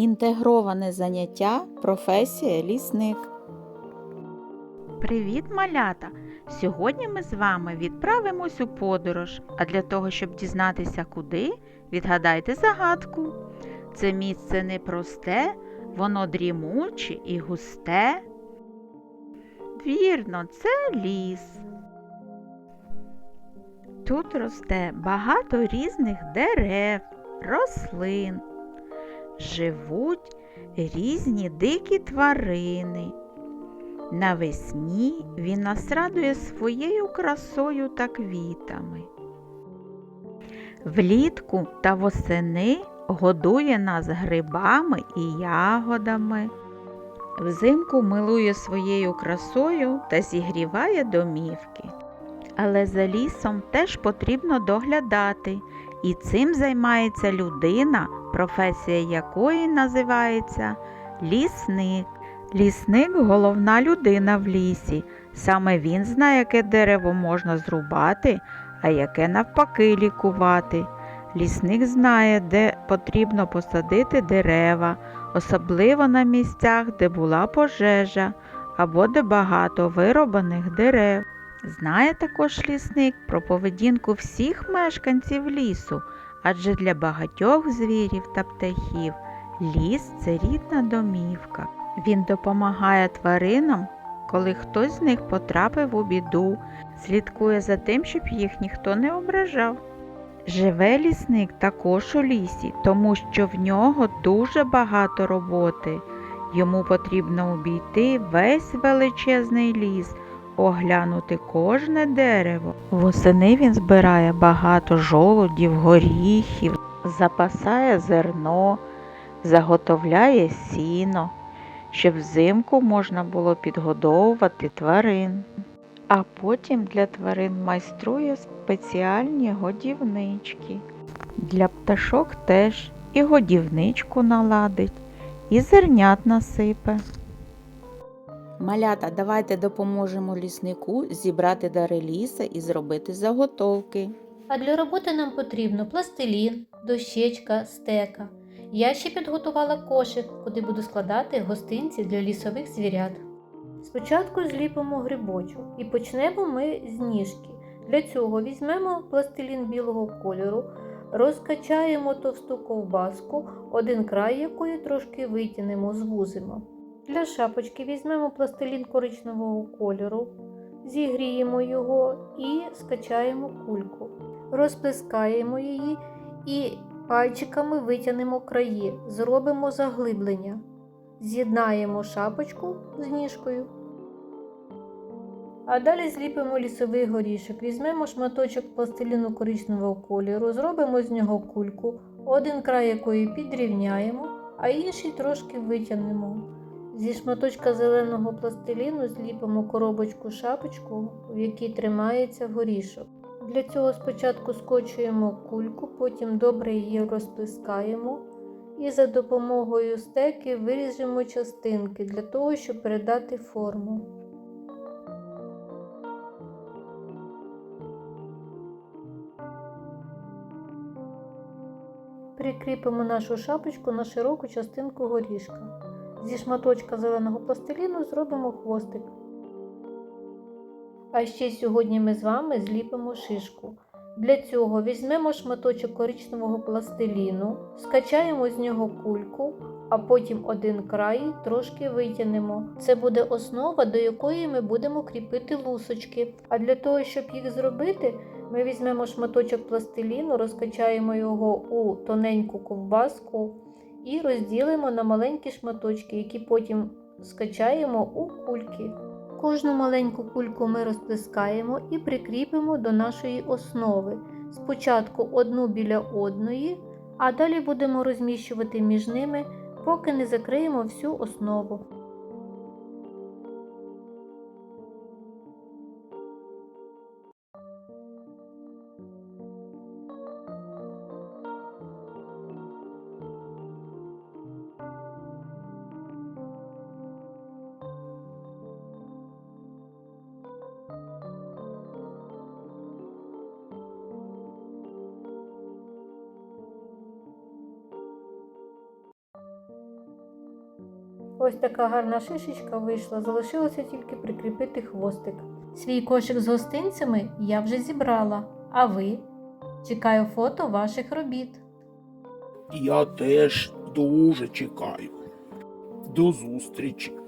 Інтегроване заняття професія лісник. Привіт, малята! Сьогодні ми з вами відправимось у подорож, а для того, щоб дізнатися куди, відгадайте загадку. Це місце непросте, воно дрімуче і густе. Вірно, це ліс. Тут росте багато різних дерев, рослин. Живуть різні дикі тварини. Навесні він нас радує своєю красою та квітами. Влітку та восени годує нас грибами і ягодами. Взимку милує своєю красою та зігріває домівки. Але за лісом теж потрібно доглядати, і цим займається людина, професія якої називається лісник. Лісник головна людина в лісі. Саме він знає, яке дерево можна зрубати, а яке навпаки лікувати. Лісник знає, де потрібно посадити дерева, особливо на місцях, де була пожежа або де багато виробаних дерев. Знає також лісник про поведінку всіх мешканців лісу, адже для багатьох звірів та птахів ліс це рідна домівка. Він допомагає тваринам, коли хтось з них потрапив у біду, слідкує за тим, щоб їх ніхто не ображав. Живе лісник також у лісі, тому що в нього дуже багато роботи. Йому потрібно обійти весь величезний ліс, оглянути кожне дерево. Восени він збирає багато жолудів, горіхів, запасає зерно, заготовляє сіно щоб взимку можна було підгодовувати тварин. А потім для тварин майструє спеціальні годівнички. Для пташок теж і годівничку наладить, і зернят насипе. Малята, давайте допоможемо ліснику зібрати дари ліса і зробити заготовки. А для роботи нам потрібно пластилін, дощечка, стека. Я ще підготувала кошик, куди буду складати гостинці для лісових звірят. Спочатку зліпимо грибочок і почнемо ми з ніжки. Для цього візьмемо пластилін білого кольору, розкачаємо товсту ковбаску, один край якої трошки витягнемо, звузимо. Для шапочки візьмемо пластилін коричневого кольору, зігріємо його і скачаємо кульку. Розплескаємо її і пальчиками витягнемо краї, зробимо заглиблення. З'єднаємо шапочку з ніжкою. А далі зліпимо лісовий горішок. Візьмемо шматочок пластиліну коричневого кольору, зробимо з нього кульку, один край якої підрівняємо, а інший трошки витягнемо. Зі шматочка зеленого пластиліну зліпимо коробочку шапочку, в якій тримається горішок. Для цього спочатку скочуємо кульку, потім добре її розплескаємо і за допомогою стеки виріжемо частинки для того, щоб передати форму. Прикріпимо нашу шапочку на широку частинку горішка. Зі шматочка зеленого пластиліну зробимо хвостик. А ще сьогодні ми з вами зліпимо шишку. Для цього візьмемо шматочок коричневого пластиліну, скачаємо з нього кульку, а потім один край трошки витягнемо. Це буде основа, до якої ми будемо кріпити лусочки. А для того, щоб їх зробити, ми візьмемо шматочок пластиліну, розкачаємо його у тоненьку ковбаску і розділимо на маленькі шматочки, які потім скачаємо у кульки. Кожну маленьку кульку ми розплескаємо і прикріпимо до нашої основи. Спочатку одну біля одної, а далі будемо розміщувати між ними, поки не закриємо всю основу. Ось така гарна шишечка вийшла, залишилося тільки прикріпити хвостик. Свій кошик з гостинцями я вже зібрала. А ви? Чекаю фото ваших робіт. Я теж дуже чекаю. До зустрічі!